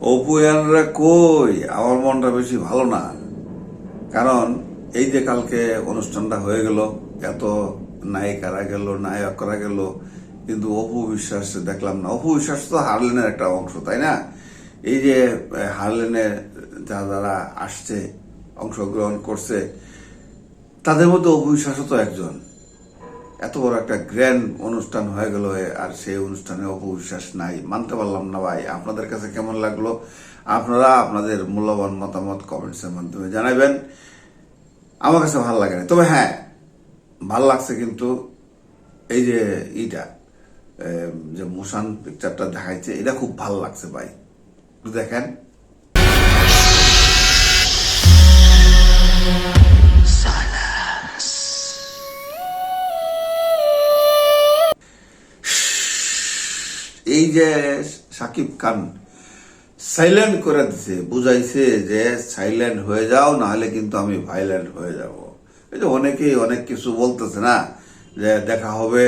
অপুয়ানরা কই? আমার মনটা বেশি ভালো না। কারণ এই যে কালকে অনুষ্ঠানটা হয়ে গেল এত নায়িকারা গেল নায়করা গেল কিন্তু অপু বিশ্বাস দেখলাম না। অপু বিশ্বাস তো হারলেনের একটা অংশ তাই না? এই যে আহ, হারলেনে যারা যারা আসছে অংশগ্রহণ করছে তাদের মধ্যে অপু বিশ্বাসও তো একজন। এত বড় একটা গ্র্যান্ড অনুষ্ঠান হয়ে গেল আর সেই অনুষ্ঠানে অপবিশ্বাস নাই। মানতে পারলাম না ভাই। আপনাদের কাছে কেমন লাগল? আপনারা আপনাদের মূল্যবান মতামত কমেন্টসের মাধ্যমে জানাবেন। আমার কাছে ভালো লাগে না। তবে হ্যাঁ ভালো লাগছে কিন্তু এই যে ইটা যে মোশান পিকচারটা দেখাইছে, এটা খুব ভালো লাগছে ভাই। দেখেন। যে সাকিব খান সাইলেন্ট করে দিছে, বুঝাইছে যে সাইলেন্ট হয়ে যাও না হলে কিন্তু আমি ভাইলেন্ট হয়ে যাব। এই যে অনেকেই অনেক কিছু বলতেছে না, যে দেখা হবে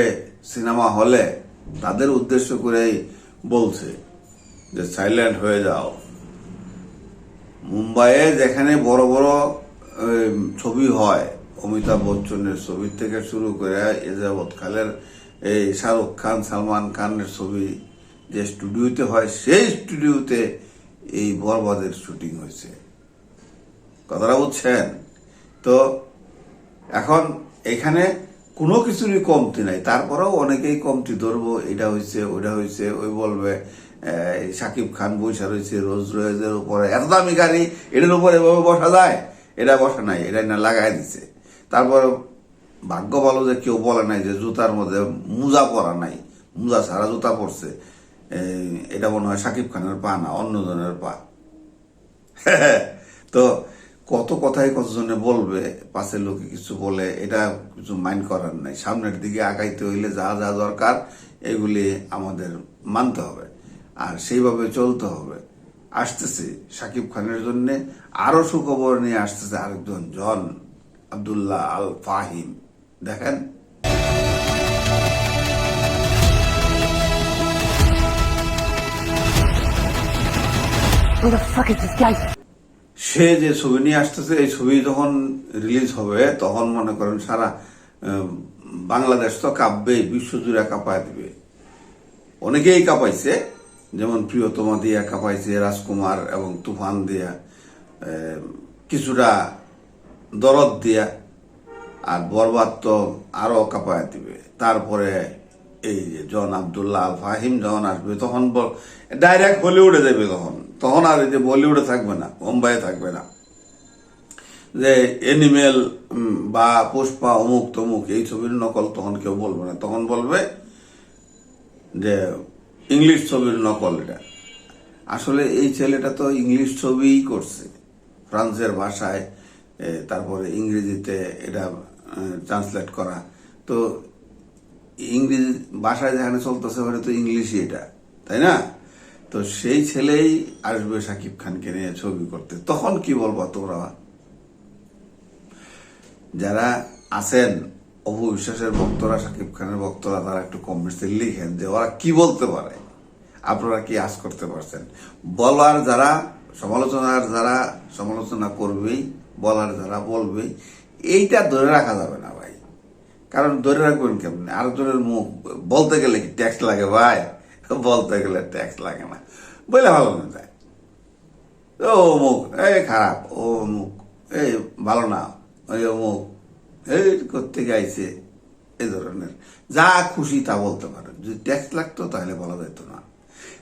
সিনেমা হলে, তাদের উদ্দেশ্য করেই বলছে যে সাইলেন্ট হয়ে যাও। মুম্বাইয়ে যেখানে বড় বড় ছবি হয়, অমিতাভ বচ্চনের ছবি থেকে শুরু করে এজাবত খালের এই শাহরুখ খান, সালমান খানের ছবি যে স্টুডিওতে হয়, সেই স্টুডিওতে এই বরবাদের শুটিং হয়েছে। কথাটা বুঝছেন? তো এখন এখানে কোনো কিছুরই কমতি নাই। তারপরেও অনেকেই কমতি ধরবো, এটা হয়েছে ওইটা হয়েছে, ওই বলবে সাকিব খান বৈশা রয়েছে, রোজ রোজের উপরে। এত দামি গাড়ি, এটার উপরে এভাবে বসা যায়? এটা বসা নাই, এটা না লাগাই দিছে। তারপর ভাগ্য ভালো যে কেউ বলে নাই যে জুতার মধ্যে মুজা পরা নাই। মুজা ছাড়া জুতা পরছে। এটা মনে হয় সাকিব খানের পা না অন্যজনের পা। তো কত কথাই কতজনে বলবে, পাশের লোকে কিছু বলে, এটা কিছু মাইন্ড করার নাই। সামনের দিকে আগাইতে হইলে যা যা দরকার, এগুলি আমাদের মানতে হবে। আর সেইভাবে চলতে হবে। আসতেছে সাকিব খানের জন্য, আরও সুখবর নিয়ে আসতেছে আরেকজন, জন আব্দুল্লাহ আল ফাহিম দেখেন? সে যে ছবি নিয়ে আসতেছে, এই ছবি যখন রিলিজ হবে, তখন মনে করেন সারা বাংলাদেশ তো কাঁপবেই, বিশ্বজুড়ে কাঁপায় দিবে। অনেকেই কাঁপাইছে, যেমন প্রিয়তমা দিয়া কাঁপাইছে, রাজকুমার এবং তুফান দিয়া কিছুটা দরদ দিয়া, আর বরবাদ তো আরও কাঁপায় দিবে। তারপরে এই যে জন আবদুল্লাহ আল ফাহিম যখন আসবে, তখন ডাইরেক্ট হলিউডে যাবে তখন। তখন আর এই যে বলিউডে থাকবে না মুম্বাইয়ে থাকবে না। যে এনিমেল বা পুষ্পা, অমুক তমুক, এই ছবির নকল তখন কেউ বলবে না। তখন বলবে যে ইংলিশ ছবির নকল এটা। আসলে এই ছেলেটা তো ইংলিশ ছবিই করছে। ফ্রান্সের ভাষায় তারপরে ইংরেজিতে এটা ট্রান্সলেট করা। তো ইংরেজি ভাষায় যেখানে চলতেছে, ওখানে তো ইংলিশই এটা, তাই না? তো সেই ছেলেই আসবে সাকিব খানকে নিয়ে ছবি করতে। তখন কি বলব তোমরা? যারা আছেন অপু বিশ্বাসের ভক্তরা, সাকিব খানের ভক্তরা, তারা একটু কমেন্টসে লিখেন যে ওরা কি বলতে পারে। আপনারা কি আশ করতে পারছেন? বলার যারা, সমালোচনার যারা সমালোচনা করবেই, বলার যারা বলবেই, এইটা ধরে রাখা যাবে না ভাই। কারণ ধরে রাখবেন কেমন? আরেকজনের মুখ বলতে গেলে কি ট্যাক্স লাগে ভাই? বলতে গেলে ট্যাক্স লাগে না। বলে ভালো না যায় ও অমুক, এই খারাপ ও অমুক, এই ভালো না ওই অমুক, এই করতে গাইছে এই ধরনের। যা খুশি তা বলতে পারে। যদি ট্যাক্স লাগতো তাহলে বলা যেত না।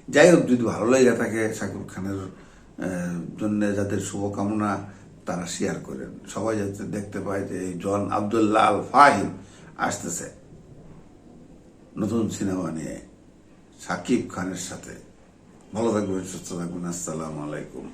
যাই হোক, যদি ভালো লেগে থাকে শাকিব খানের জন্য যাদের শুভকামনা, তারা শেয়ার করেন। সবাই যাতে দেখতে পায় যে এই জন আবদুল্লাহ আল ফাহিম আসতেছে। নতুন সিনেমা নিয়ে। সাকিব খানের সাথে। ভালো থাকবেন সুস্থ থাকবেন। আসসালামু আলাইকুম।